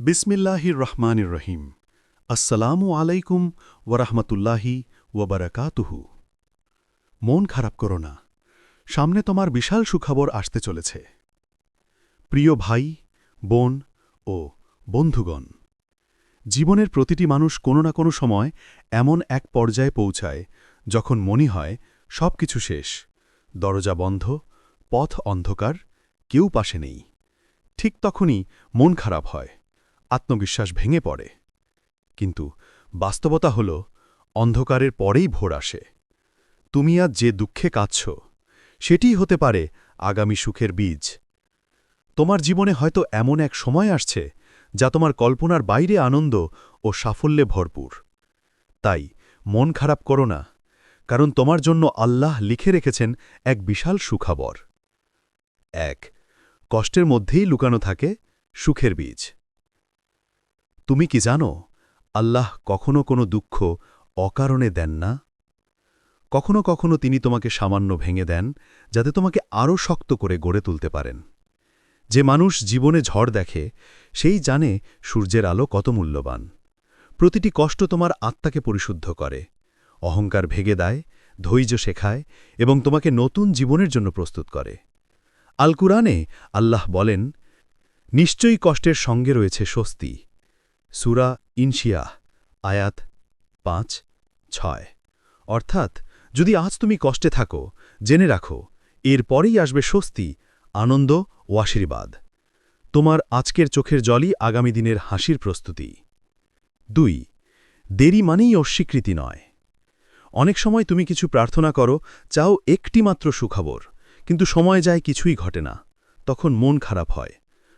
বিসমিল্লাহির রহমানির রহিম। আসসালামু আলাইকুম ওরহমতুল্লাহি ওবরাকাতুহু মন খারাপ করো না, সামনে তোমার বিশাল সুখবর আসতে চলেছে। প্রিয় ভাই, বোন ও বন্ধুগণ, জীবনের প্রতিটি মানুষ কোনো না কোনো সময় এমন এক পর্যায়ে পৌঁছায় যখন মনে হয় সব কিছু শেষ, দরজা বন্ধ, পথ অন্ধকার, কেউ পাশে নেই। ঠিক তখনই মন খারাপ হয়। আত্মবিশ্বাস ভেঙে পড়ে। কিন্তু বাস্তবতা হল, অন্ধকারের পরেই ভোর আসে। তুমি আজ যে দুঃখে কাঁদছ সেটিই হতে পারে আগামী সুখের বীজ। তোমার জীবনে হয়তো এমন এক সময় আসছে, যা তোমার কল্পনার বাইরে আনন্দ ও সাফল্যে ভরপুর। তাই মন খারাপ করো না, কারণ তোমার জন্য আল্লাহ লিখে রেখেছেন এক বিশাল সুখাবর। এক, কষ্টের মধ্যেই লুকানো থাকে সুখের বীজ। তুমি কি জানো, আল্লাহ কখনো কোনো দুঃখ অকারণে দেন না? কখনো কখনো তিনি তোমাকে সামান্য ভেঙে দেন, যাতে তোমাকে আরও শক্ত করে গড়ে তুলতে পারেন। যে মানুষ জীবনে ঝড় দেখে, সেই জানে সূর্যের আলো কত মূল্যবান। প্রতিটি কষ্ট তোমার আত্মাকে পরিশুদ্ধ করে, অহংকার ভেগে দেয়, ধৈর্য শেখায় এবং তোমাকে নতুন জীবনের জন্য প্রস্তুত করে। আল কুরআনে আল্লাহ বলেন, নিশ্চয়ই কষ্টের সঙ্গে রয়েছে স্বস্তি। সুরা ইনশিয়া আয়াত পাঁচ, ছয়। অর্থাৎ, যদি আজ তুমি কষ্টে থাকো, জেনে রাখো, এর পরেই আসবে স্বস্তি, আনন্দ ও আশীর্বাদ। তোমার আজকের চোখের জলই আগামী দিনের হাসির প্রস্তুতি। দুই, দেরি মানেই অস্বীকৃতি নয়। অনেক সময় তুমি কিছু প্রার্থনা করো, চাও একটি মাত্র সুখবর, কিন্তু সময় যায় কিছুই ঘটে না, তখন মন খারাপ হয়।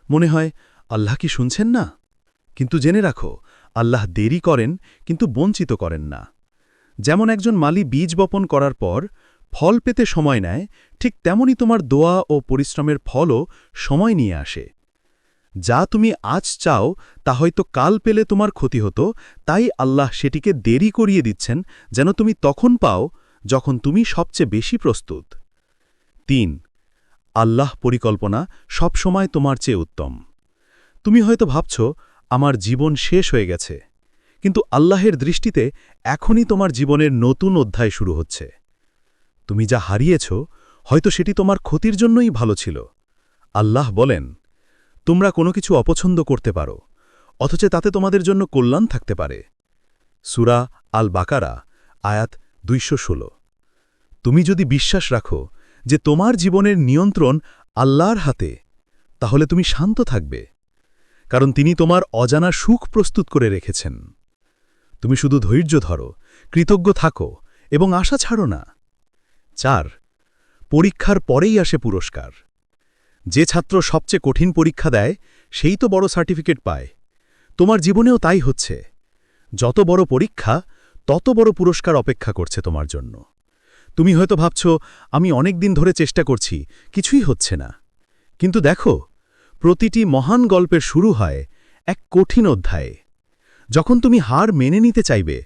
মনে হয়, আল্লাহ কি শুনছেন না? কিন্তু জেনে রাখো, আল্লাহ দেরি করেন, কিন্তু বঞ্চিত করেন না। যেমন একজন মালি বীজ বপন করার পর ফল পেতে সময় নেয়, ঠিক তেমনি তোমার দোয়া ও পরিশ্রমের ফলও সময় নিয়ে আসে। যা তুমি আজ চাও, তা হয়তো কাল পেলে তোমার ক্ষতি হতো, তাই আল্লাহ সেটিকে দেরি করিয়ে দিচ্ছেন, যেন তুমি তখন পাও, যখন তুমি সবচেয়ে বেশি প্রস্তুত। তিন, আল্লাহ পরিকল্পনা সবসময় তোমার চেয়ে উত্তম। তুমি হয়তো ভাবছ আমার জীবন শেষ হয়ে গেছে। কিন্তু আল্লাহের দৃষ্টিতে এখনই তোমার জীবনের নতুন অধ্যায় শুরু হচ্ছে। তুমি যা হারিয়েছ, হয়তো সেটি তোমার ক্ষতির জন্যই ভালো ছিল। আল্লাহ বলেন, তোমরা কোনো কিছু অপছন্দ করতে পারো, অথচ তাতে তোমাদের জন্য কল্যাণ থাকতে পারে। সুরা আল বাকারা আয়াত দুইশো ষোলো। তুমি যদি বিশ্বাস রাখো যে তোমার জীবনের নিয়ন্ত্রণ আল্লাহর হাতে, তাহলে তুমি শান্ত থাকবে। কারণ তিনি তোমার অজানা সুখ প্রস্তুত করে রেখেছেন। তুমি শুধু ধৈর্য ধরো, কৃতজ্ঞ থাকো এবং আশা ছাড়ো না। চার, পরীক্ষার পরেই আসে পুরস্কার। যে ছাত্র সবচেয়ে কঠিন পরীক্ষা দেয়, সেই তো বড় সার্টিফিকেট পায়। তোমার জীবনেও তাই হচ্ছে। যত বড় পরীক্ষা, তত বড় পুরস্কার অপেক্ষা করছে তোমার জন্য। তুমি হয়তো ভাবছ, আমি অনেক দিন ধরে চেষ্টা করছি, কিছুই হচ্ছে না। কিন্তু দেখো প্রতিটি মহান গল্পের শুরু হয় এক কঠিন অধ্যায়ে। যখন তুমি হার মেনে নিতে চাইবে,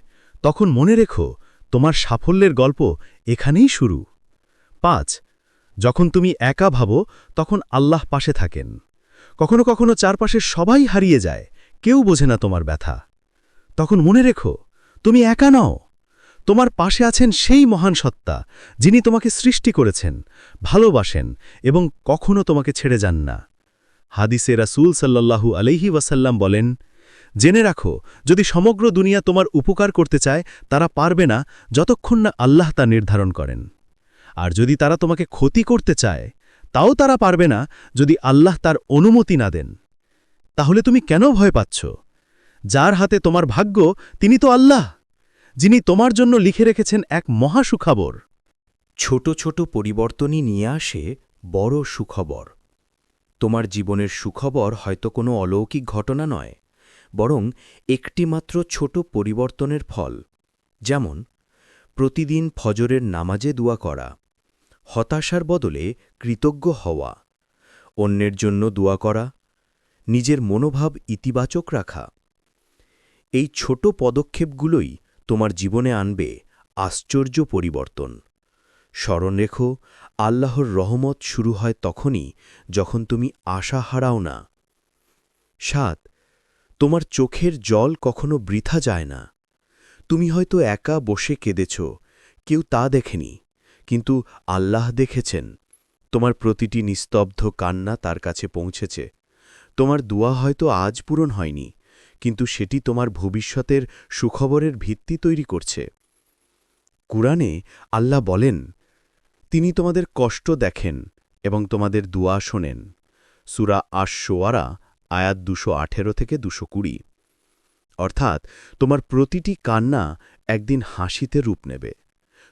তখন মনে রেখো তোমার সাফল্যের গল্প এখানেই শুরু। পাঁচ, যখন তুমি একা ভাবো, তখন আল্লাহ পাশে থাকেন। কখনো কখনো চারপাশের সবাই হারিয়ে যায়, কেউ বোঝে না তোমার ব্যথা। তখন মনে রেখো, তুমি একা নও। তোমার পাশে আছেন সেই মহান সত্তা, যিনি তোমাকে সৃষ্টি করেছেন, ভালোবাসেন এবং কখনো তোমাকে ছেড়ে যান না। হাদিসে রাসুল সাল্লাল্লাহু আলহি ওয়াসাল্লাম বলেন, জেনে রাখো, যদি সমগ্র দুনিয়া তোমার উপকার করতে চায়, তারা পারবে না যতক্ষণ না আল্লাহ তা নির্ধারণ করেন। আর যদি তারা তোমাকে ক্ষতি করতে চায়, তাও তারা পারবে না যদি আল্লাহ তার অনুমতি না দেন। তাহলে তুমি কেন ভয় পাচ্ছ? যার হাতে তোমার ভাগ্য, তিনি তো আল্লাহ, যিনি তোমার জন্য লিখে রেখেছেন এক মহাসুখবর। ছোট ছোট পরিবর্তনই নিয়ে আসে বড় সুখবর। তোমার জীবনের সুখবর হয়তো কোনো অলৌকিক ঘটনা নয়, বরং একটিমাত্র ছোট পরিবর্তনের ফল। যেমন, প্রতিদিন ফজরের নামাজে দোয়া করা, হতাশার বদলে কৃতজ্ঞ হওয়া, অন্যের জন্য দোয়া করা, নিজের মনোভাব ইতিবাচক রাখা। এই ছোট পদক্ষেপগুলোই তোমার জীবনে আনবে আশ্চর্য পরিবর্তন। স্মরণ রেখো, আল্লাহর রহমত শুরু হয় তখনই যখন তুমি আশা হারাও না। সাত, তোমার চোখের জল কখনো বৃথা যায় না। তুমি হয়তো একা বসে কেঁদেছ, কেউ তা দেখেনি, কিন্তু আল্লাহ দেখেছেন। তোমার প্রতিটি নিস্তব্ধ কান্না তার কাছে পৌঁছেছে। তোমার দুয়া হয়তো আজ পূরণ হয়নি, কিন্তু সেটি তোমার ভবিষ্যতের সুখবরের ভিত্তি তৈরি করছে। কুরআনে আল্লাহ বলেন তিনি তোমাদের কষ্ট দেখেন এবং তোমাদের দুয়া শোনেন। সুরা আশোয়ারা আয়াত দুশো আঠেরো থেকে দুশো কুড়ি। অর্থাৎ, তোমার প্রতিটি কান্না একদিন হাসিতে রূপ নেবে।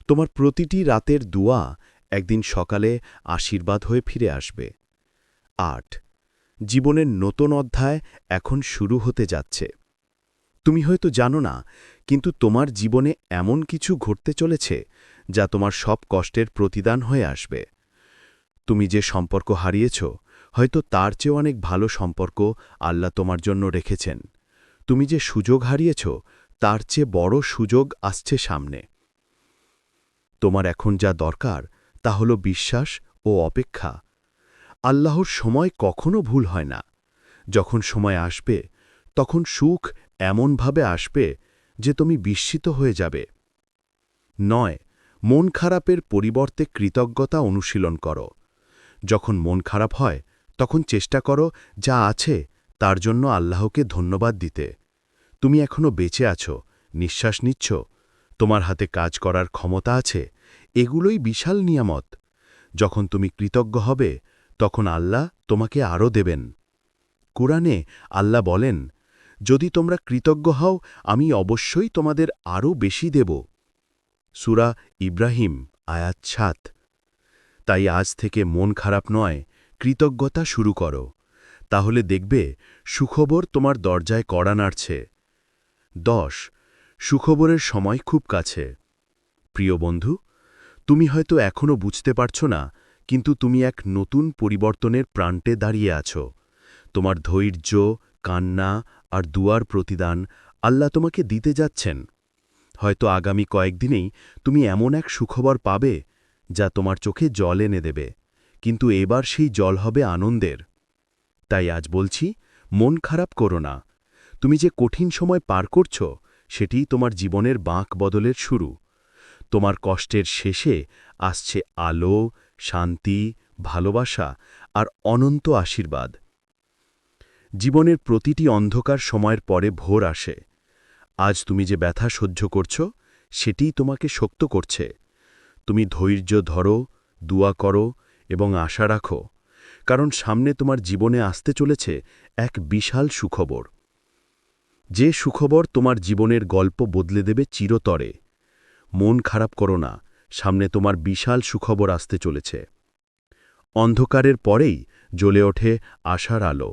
তোমার প্রতিটি রাতের দুয়া একদিন সকালে আশীর্বাদ হয়ে ফিরে আসবে। আট, জীবনের নতুন অধ্যায় এখন শুরু হতে যাচ্ছে। তুমি হয়তো জানো না, কিন্তু তোমার জীবনে এমন কিছু ঘটতে চলেছে যা তোমার সব কষ্টের প্রতিদান হয়ে আসবে। তুমি যে সম্পর্ক হারিয়েছ, হয়তো তার চেয়ে অনেক ভালো সম্পর্ক আল্লাহ তোমার জন্য রেখেছেন। তুমি যে সুযোগ হারিয়েছ, তার চেয়ে বড় সুযোগ আসছে সামনে। তোমার এখন যা দরকার, তা হল বিশ্বাস ও অপেক্ষা। আল্লাহর সময় কখনো ভুল হয় না। যখন সময় আসবে, তখন সুখ এমনভাবে আসবে যে তুমি বিস্মিত হয়ে যাবে। নয় মন খারাপের পরিবর্তে কৃতজ্ঞতা অনুশীলন করো। যখন মন খারাপ হয়, তখন চেষ্টা করো যা আছে তার জন্য আল্লাহকে ধন্যবাদ দিতে। তুমি এখনও বেঁচে আছো, নিঃশ্বাস নিচ্ছ, তোমার হাতে কাজ করার ক্ষমতা আছে, এগুলোই বিশাল নিয়ামত। যখন তুমি কৃতজ্ঞ হবে, তখন আল্লাহ তোমাকে আরও দেবেন। কুরআনে আল্লাহ বলেন, যদি তোমরা কৃতজ্ঞ হও, আমি অবশ্যই তোমাদের আরও বেশি দেব। সুরা ইব্রাহিম, আয়াত ছাত তাই আজ থেকে মন খারাপ নয়, কৃতজ্ঞতা শুরু করো। তাহলে দেখবে সুখবর তোমার দরজায় কড়া নাড়ছে। দশ, সুখবরের সময় খুব কাছে। প্রিয় বন্ধু, তুমি হয়তো এখনও বুঝতে পারছ না, কিন্তু তুমি এক নতুন পরিবর্তনের প্রান্তে দাঁড়িয়ে আছো। তোমার ধৈর্য, কান্না আর দুয়ার প্রতিদান আল্লাহ তোমাকে দিতে যাচ্ছেন। হয়তো আগামী কয়েকদিনেই তুমি এমন এক সুখবর পাবে যা তোমার চোখে জল এনে দেবে, কিন্তু এবার সেই জল হবে আনন্দের। তাই আজ বলছি, মন খারাপ করো না। তুমি যে কঠিন সময় পার করছ সেটি তোমার জীবনের বাঁক বদলের শুরু। তোমার কষ্টের শেষে আসছে আলো, শান্তি, ভালোবাসা আর অনন্ত আশীর্বাদ। জীবনের প্রতিটি অন্ধকার সময়ের পরে ভোর আসে। আজ তুমি যে ব্যথা সহ্য করছ, সেটিই তোমাকে শক্ত করছে। তুমি ধৈর্য ধরো, দুয়া করো এবং আশা রাখো, কারণ সামনে তোমার জীবনে আসতে চলেছে এক বিশাল সুখবর। যে সুখবর তোমার জীবনের গল্প বদলে দেবে চিরতরে। মন খারাপ করো না, সামনে তোমার বিশাল সুখবর আসতে চলেছে। অন্ধকারের পরেই জ্বলে ওঠে আশার আলো।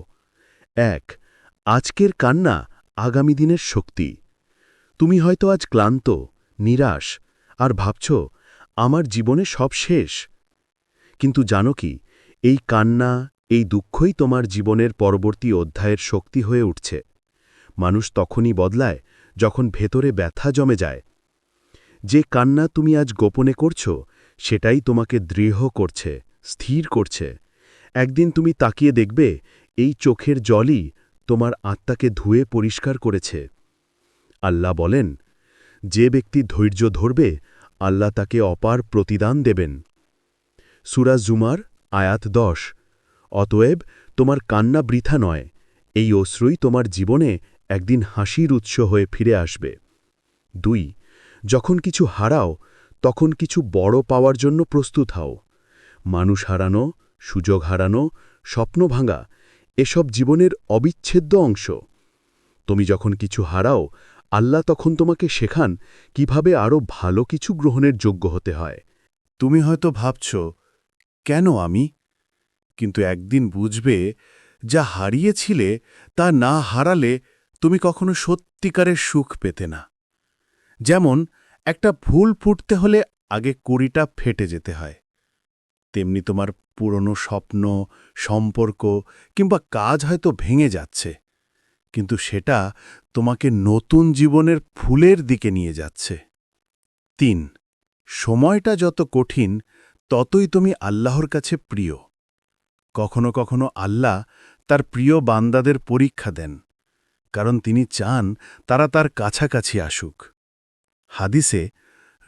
এক, আজকের কান্না আগামী দিনের শক্তি। তুমি হয়তো আজ ক্লান্ত, নিরাশ, আর ভাবছ, আমার জীবনে সব শেষ। কিন্তু জানো কি, এই কান্না, এই দুঃখই তোমার জীবনের পরবর্তী অধ্যায়ের শক্তি হয়ে উঠছে। মানুষ তখনই বদলায় যখন ভেতরে ব্যথা জমে যায়। যে কান্না তুমি আজ গোপনে করছ, সেটাই তোমাকে দৃঢ় করছে, স্থির করছে। একদিন তুমি তাকিয়ে দেখবে, এই চোখের জলই তোমার আত্মাকে ধুয়ে পরিষ্কার করেছে। আল্লাহ বলেন, যে ব্যক্তি ধৈর্য ধরবে, আল্লাহ তাকে অপার প্রতিদান দেবেন। সুরা জুমার আয়াত দশ, অতএব তোমার কান্না বৃথা নয়, এই অশ্রুই তোমার জীবনে একদিন হাসির উৎস হয়ে ফিরে আসবে। দুই, যখন কিছু হারাও, তখন কিছু বড় পাওয়ার জন্য প্রস্তুত হও। মানুষ হারানো, সুযোগ হারানো, স্বপ্ন ভাঙা, এসব জীবনের অবিচ্ছেদ্য অংশ। তুমি যখন কিছু হারাও আল্লাহ তখন তোমাকে শেখান কীভাবে আরও ভালো কিছু গ্রহণের যোগ্য হতে হয়। তুমি হয়তো ভাবছ, কেন আমি? কিন্তু একদিন বুঝবে, যা হারিয়েছিলে তা না হারালে তুমি কখনো সত্যিকারের সুখ পেতে না। যেমন, একটা ভুল ফুটতে হলে আগে কুড়িটা ফেটে যেতে হয়। তেমনি তোমার পুরনো স্বপ্ন, সম্পর্ক কিংবা কাজ হয়তো ভেঙে যাচ্ছে। কিন্তু সেটা তোমাকে নতুন জীবনের ফুলের দিকে নিয়ে যাচ্ছে। তিন, সময়টা যত কঠিন, ততই তুমি আল্লাহর কাছে প্রিয়। কখনো কখনো আল্লাহ তার প্রিয় বান্দাদের পরীক্ষা দেন, কারণ তিনি চান তারা তার কাছাকাছি আসুক। হাদিসে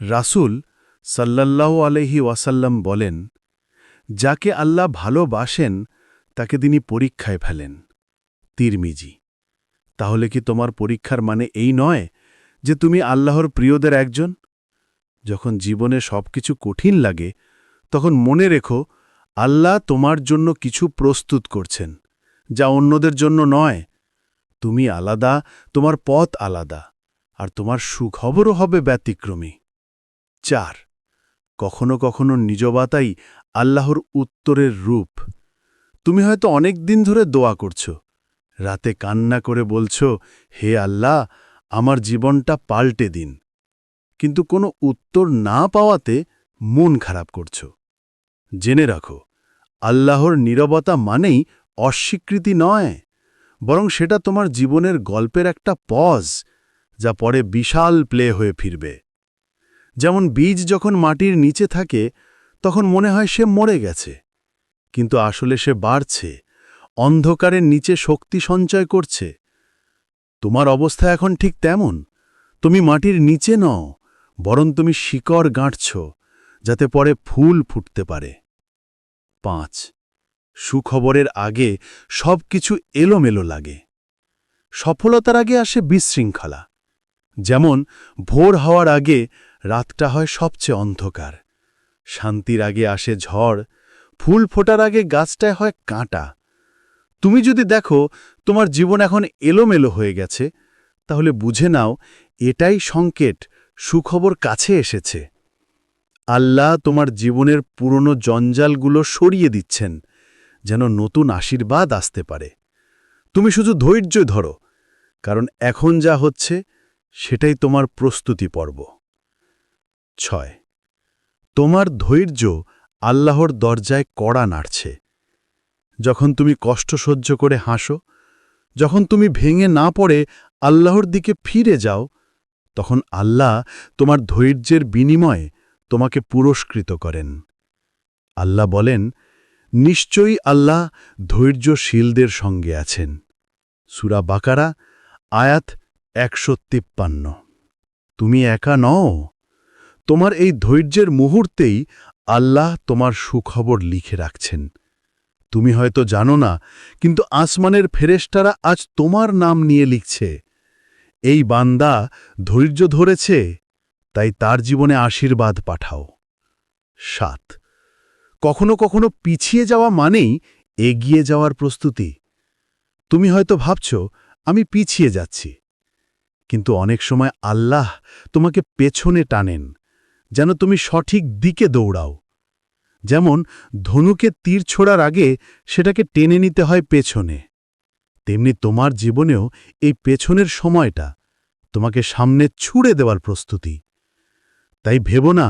রাসূল সাল্লাল্লাহু আলহি ওয়াসাল্লাম বলেন, যাকে আল্লাহ ভালোবাসেন, তাকে তিনি পরীক্ষায় ফেলেন। তিরমিজি তাহলে কি তোমার পরীক্ষার মানে এই নয় যে তুমি আল্লাহর প্রিয়দের একজন? যখন জীবনে সবকিছু কঠিন লাগে, তখন মনে রেখো, আল্লাহ তোমার জন্য কিছু প্রস্তুত করছেন, যা অন্যদের জন্য নয়। তুমি আলাদা, তোমার পথ আলাদা, আর তোমার সুখবরও হবে ব্যতিক্রমী। চার, কখনো কখনো নিজবাতাই আল্লাহর উত্তরের রূপ। তুমি হয়তো অনেক দিন ধরে দোয়া করছ রাতে কান্না করে বলছ, হে আল্লাহ, আমার জীবনটা পাল্টে দিন। কিন্তু কোনো উত্তর না পাওয়াতে মন খারাপ করছ। জেনে রাখো, আল্লাহর নীরবতা মানেই অস্বীকৃতি নয়, বরং সেটা তোমার জীবনের গল্পের একটা পজ, যা পরে বিশাল প্লে হয়ে ফিরবে। যেমন বীজ যখন মাটির নিচে থাকে, তখন মনে হয় সে মরে গেছে, কিন্তু আসলে সে বাড়ছে। অন্ধকারের নিচে শক্তি সঞ্চয় করছে। তোমার অবস্থা এখন ঠিক তেমন। তুমি মাটির নিচে নও, বরং তুমি শিকড় গাঁটছ, যাতে পরে ফুল ফুটতে পারে। পাঁচ, সুখবরের আগে সব কিছু এলোমেলো লাগে। সফলতার আগে আসে বিশৃঙ্খলা। যেমন, ভোর হওয়ার আগে রাতটা হয় সবচেয়ে অন্ধকার। শান্তির আগে আসে ঝড়, ফুল ফোটার আগে গাছটায় হয় কাঁটা। তুমি যদি দেখো তোমার জীবন এখন এলোমেলো হয়ে গেছে, তাহলে বুঝে নাও এটাই সংকেট সুখবর কাছে এসেছে। আল্লাহ তোমার জীবনের পুরনো জঞ্জালগুলো সরিয়ে দিচ্ছেন, যেন নতুন আশীর্বাদ আসতে পারে। তুমি শুধু ধৈর্য ধরো, কারণ এখন যা হচ্ছে, সেটাই তোমার প্রস্তুতি পর্ব। ছয়, তোমার ধৈর্য আল্লাহর দরজায় কড়া নাড়ছে। যখন তুমি কষ্ট সহ্য করে হাসো, যখন তুমি ভেঙে না পড়ে আল্লাহর দিকে ফিরে যাও, তখন আল্লাহ তোমার ধৈর্যের বিনিময়ে তোমাকে পুরস্কৃত করেন। আল্লাহ বলেন, নিশ্চয়ই আল্লাহ ধৈর্যশীলদের সঙ্গে আছেন। সুরা বাকারা, আয়াত একশো তিপ্পান্ন। তুমি একা নও। তোমার এই ধৈর্যের মুহূর্তেই আল্লাহ তোমার সুখবর লিখে রাখছেন। তুমি হয়তো জানো না, কিন্তু আসমানের ফেরেশতারা আজ তোমার নাম নিয়ে লিখছে। এই বান্দা ধৈর্য ধরেছে, তাই তার জীবনে আশীর্বাদ পাঠাও। সাত। কখনো কখনো পিছিয়ে যাওয়া মানেই এগিয়ে যাওয়ার প্রস্তুতি। তুমি হয়তো ভাবছ, আমি পিছিয়ে যাচ্ছি। কিন্তু অনেক সময় আল্লাহ তোমাকে পেছনে টানেন, যেন তুমি সঠিক দিকে দৌড়াও। যেমন ধনুকে তীর ছোড়ার আগে সেটাকে টেনে নিতে হয় পেছনে। তেমনি তোমার জীবনেও এই পেছনের সময়টা তোমাকে সামনে ছুড়ে দেওয়ার প্রস্তুতি। তাই ভেব না,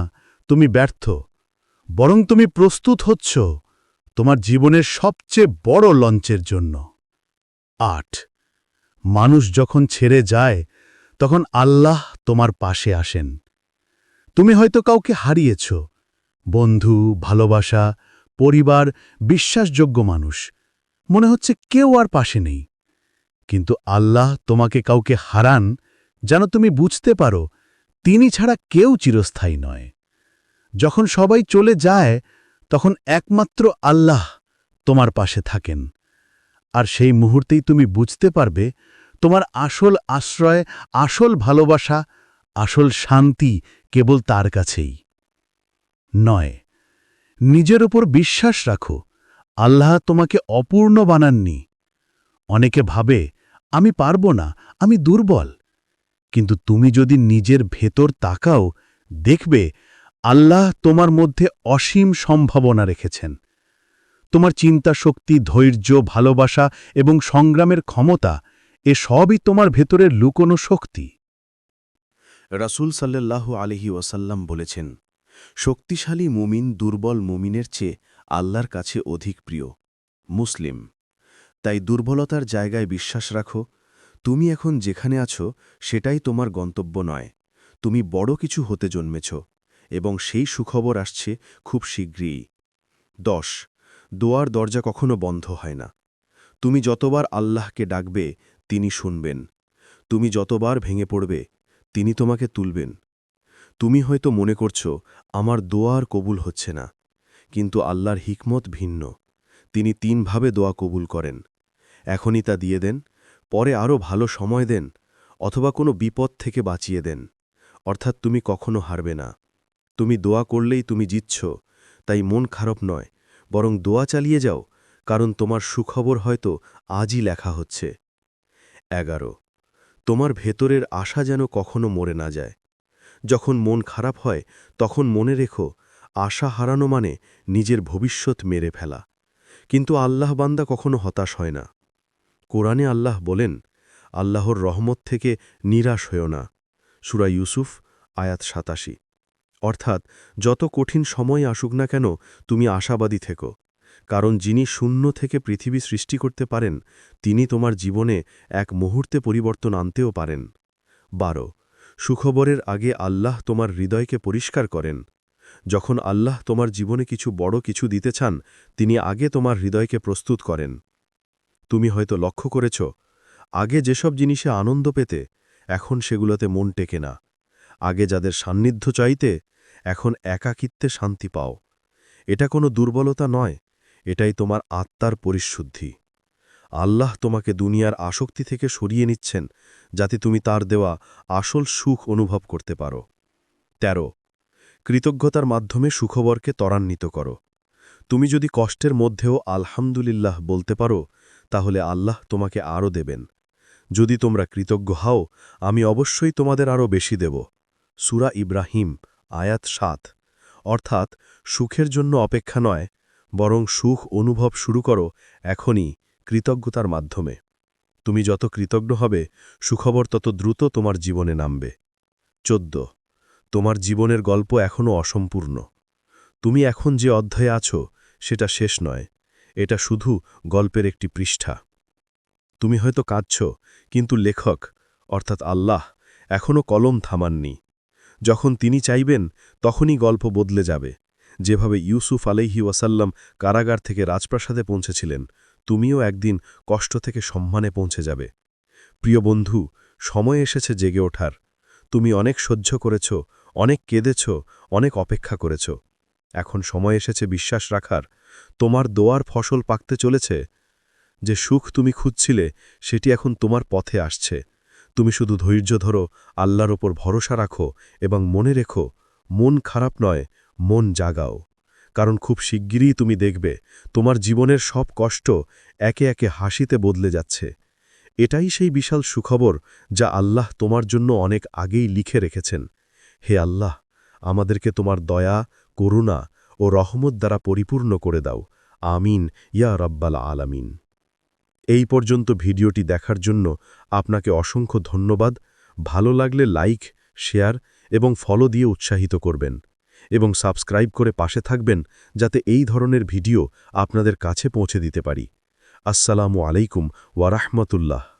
তুমি ব্যর্থ। বরং তুমি প্রস্তুত হচ্ছ তোমার জীবনের সবচেয়ে বড় লঞ্চের জন্য। আট। মানুষ যখন ছেড়ে যায়, তখন আল্লাহ তোমার পাশে আসেন। তুমি হয়তো কাউকে হারিয়েছ বন্ধু, ভালোবাসা, পরিবার, বিশ্বাসযোগ্য মানুষ। মনে হচ্ছে কেউ আর পাশে নেই। কিন্তু আল্লাহ তোমাকে কাউকে হারান যেন তুমি বুঝতে পারো, তিনি ছাড়া কেউ চিরস্থায়ী নয়। যখন সবাই চলে যায়, তখন একমাত্র আল্লাহ তোমার পাশে থাকেন। আর সেই মুহূর্তেই তুমি বুঝতে পারবে, তোমার আসল আশ্রয়, আসল ভালোবাসা, আসল শান্তি কেবল তার কাছেই। নয়। নিজের ওপর বিশ্বাস রাখো, আল্লাহ তোমাকে অপূর্ণ বানাননি। অনেকে ভাবে, আমি পারব না, আমি দুর্বল। কিন্তু তুমি যদি নিজের ভেতর তাকাও, দেখবে, আল্লাহ তোমার মধ্যে অসীম সম্ভাবনা রেখেছেন। তোমার চিন্তা শক্তি, ধৈর্য, ভালোবাসা এবং সংগ্রামের ক্ষমতা, এ সবই তোমার ভেতরের লুকোনো শক্তি। রাসূল সাল্লাল্লাহু আলহি ওয়াসাল্লাম বলেছেন শক্তিশালী মুমিন দুর্বল মুমিনের চেয়ে আল্লাহর কাছে অধিক প্রিয়। মুসলিম, তাই দুর্বলতার জায়গায় বিশ্বাস রাখো, তুমি এখন যেখানে আছো সেটাই তোমার গন্তব্য নয়, তুমি বড় কিছু হতে জন্মেছ, এবং সেই সুখবর আসছে খুব শীঘ্রই। দশ, দোয়ার দরজা কখনো বন্ধ হয় না। তুমি যতবার আল্লাহকে ডাকবে, তিনি শুনবেন। তুমি যতবার ভেঙে পড়বে, তিনি তোমাকে তুলবেন। তুমি হয়তো মনে করছ, আমার দোয়া আর কবুল হচ্ছে না, কিন্তু আল্লাহর হিকমত ভিন্ন। তিনি তিনভাবে দোয়া কবুল করেন। এখনই তা দিয়ে দেন, পরে আরও ভালো সময় দেন, অথবা কোনো বিপদ থেকে বাঁচিয়ে দেন। অর্থাৎ তুমি কখনো হারবে না। তুমি দোয়া করলেই তুমি জিতছ, তাই মন খারাপ নয়, বরং দোয়া চালিয়ে যাও, কারণ তোমার সুখবর হয়তো আজই লেখা হচ্ছে। এগারো। তোমার ভেতরের আশা যেন কখনো মরে না যায়। যখন মন খারাপ হয়, তখন মনে রেখো, আশা হারানো মানে নিজের ভবিষ্যৎ মেরে ফেলা। কিন্তু আল্লাহ বান্দা কখনো হতাশ হয় না। কোরআনে আল্লাহ বলেন, আল্লাহর রহমত থেকে নিরাশ হয়েও না। সুরা ইউসুফ, আয়াত সাতাশি। অর্থাৎ, যত কঠিন সময় আসুক না কেন, তুমি আশাবাদী থেকো। কারণ যিনি শূন্য থেকে পৃথিবী সৃষ্টি করতে পারেন, তিনি তোমার জীবনে এক মুহূর্তে পরিবর্তন আনতেও পারেন। বারো। সুখবরের আগে আল্লাহ তোমার হৃদয়কে পরিষ্কার করেন। যখন আল্লাহ তোমার জীবনে কিছু বড় কিছু দিতে চান, তিনি আগে তোমার হৃদয়কে প্রস্তুত করেন। তুমি হয়তো লক্ষ্য করেছ, আগে যেসব জিনিসে আনন্দ পেতে, এখন সেগুলোতে মন টেকে না। আগে যাদের সান্নিধ্য চাইতে, এখন একাকিত্বে শান্তি পাও। এটা কোনো দুর্বলতা নয়, এটাই তোমার আত্মার পরিশুদ্ধি। আল্লাহ তোমাকে দুনিয়ার আসক্তি থেকে সরিয়ে নিচ্ছেন, যাতে তুমি তার দেওয়া আসল সুখ অনুভব করতে পারো। ১৩ কৃতজ্ঞতার মাধ্যমে সুখবরকে ত্বরান্বিত করো। তুমি যদি কষ্টের মধ্যেও আলহামদুলিল্লাহ বলতে পারো, তাহলে আল্লাহ তোমাকে আরও দেবেন। যদি তোমরা কৃতজ্ঞ হও, আমি অবশ্যই তোমাদের আরও বেশি দেব। সুরা ইব্রাহিম, আয়াত সাত। অর্থাৎ, সুখের জন্য অপেক্ষা নয়, বরং সুখ অনুভব শুরু করো এখনই। কৃতজ্ঞতার মাধ্যমে। তুমি যত কৃতজ্ঞ হবে, সুখবর তত দ্রুত তোমার জীবনে নামবে। চোদ্দ। তোমার জীবনের গল্প এখনও অসম্পূর্ণ। তুমি এখন যে অধ্যায়ে আছো, সেটা শেষ নয়। এটা শুধু গল্পের একটি পৃষ্ঠা। তুমি হয়তো কাঁদছ, কিন্তু লেখক, অর্থাৎ আল্লাহ, এখনও কলম থামাননি। যখন তিনি চাইবেন, তখনই গল্প বদলে যাবে। যেভাবে ইউসুফ আলাইহি ওয়াসাল্লাম কারাগার থেকে রাজপ্রাসাদে পৌঁছেছিলেন তুমিও একদিন কষ্ট থেকে সম্মানে পৌঁছে যাবে। প্রিয় বন্ধু, সময় এসেছে জেগে ওঠার। তুমি অনেক সহ্য করেছ, অনেক কেঁদেছ, অনেক অপেক্ষা করেছ। এখন সময় এসেছে বিশ্বাস রাখার। তোমার দোয়ার ফসল পাকতে চলেছে। যে সুখ তুমি খুঁজছিলে, সেটি এখন তোমার পথে আসছে। তুমি শুধু ধৈর্য ধরো, আল্লাহর ওপর ভরসা রাখো এবং মনে রেখো, মন খারাপ নয়, মন জাগাও। কারণ খুব শিগগিরই তুমি দেখবে, তোমার জীবনের সব কষ্ট একে একে হাসিতে বদলে যাচ্ছে। এটাই সেই বিশাল সুখবর যা আল্লাহ তোমার জন্য অনেক আগেই লিখে রেখেছেন। হে আল্লাহ, আমাদেরকে তোমার দয়া, করুণা ও রহমত দ্বারা পরিপূর্ণ করে দাও। আমিন, ইয়া রব্বাল আলামিন। এই পর্যন্ত ভিডিওটি দেখার জন্য আপনাকে অসংখ্য ধন্যবাদ। ভালো লাগলে লাইক, শেয়ার এবং ফলো দিয়ে উৎসাহিত করবেন। এবং সাবস্ক্রাইব করে পাশে থাকবেন যাতে এই ধরনের ভিডিও আপনাদের কাছে পৌঁছে দিতে পারি। আসসালামু আলাইকুম ওয়ারাহমতুল্লাহ